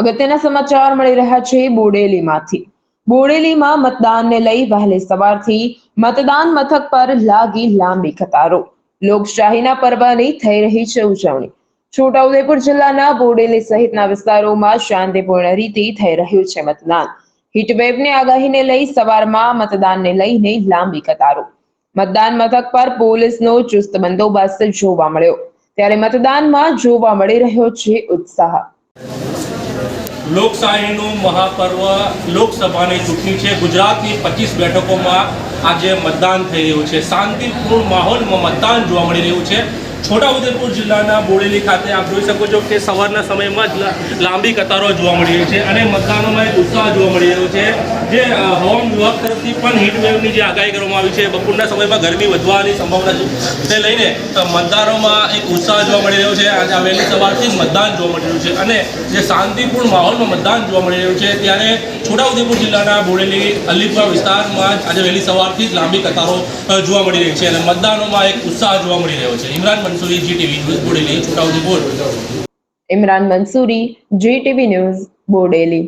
અગત્યના સમાચાર મળી રહ્યા છે બોડેલીમાંથી. બોડેલીમાં મતદાનને લઈ વહેલી સવારથી મતદાન મથક પર લાગી લાંબી કતારો. લોકશાહીના પર્વની થઈ રહી છે ઉજવણી. છોટાઉદેપુર જિલ્લાના બોડેલી સહિતના વિસ્તારોમાં શાંતિપૂર્ણ રીતે થઈ રહ્યું છે મતદાન. હીટવેવની આગાહીને લઈ સવારમાં મતદાનને લઈને લાંબી કતારો. મતદાન મથક પર પોલીસનો ચુસ્ત બંદોબસ્ત જોવા મળ્યો. ત્યારે મતદાનમાં જોવા મળી રહ્યો છે ઉત્સાહ. લોકશાહીનું મહાપર્વ લોકસભાની ચૂંટણી છે. ગુજરાતની પચીસ બેઠકોમાં આજે મતદાન થઈ રહ્યું છે. શાંતિપૂર્ણ માહોલમાં મતદાન જોવા મળી રહ્યું છે. છોટાઉદેપુર જિલ્લાના બોડેલી ખાતે આપ જોઈ શકો છો કે સવારના સમયમાં જ લાંબી કતારો જોવા મળી રહી છે અને મતદાનોમાં એક ઉત્સાહ જોવા મળી રહ્યો છે. જે હવામાન વિભાગ તરફથી પણ હીટવેવની જે આગાહી કરવામાં આવી છે, બપોરના સમયમાં ગરમી વધવાની સંભાવના છે. તે લઈને મતદારોમાં એક ઉત્સાહ જોવા મળી રહ્યો છે. આજે વહેલી સવારથી મતદાન જોવા મળી રહ્યું છે અને જે શાંતિપૂર્ણ માહોલમાં મતદાન જોવા મળી રહ્યું છે, ત્યારે છોટાઉદેપુર જિલ્લાના બોડેલી અલીપુરા વિસ્તારમાં આજે વહેલી સવારથી જ લાંબી કતારો જોવા મળી રહી છે અને મતદાનોમાં એક ઉત્સાહ જોવા મળી રહ્યો છે. Imran Mansuri GTV news Bodeli Chhota Udepur Imran Mansuri GTV news Bodeli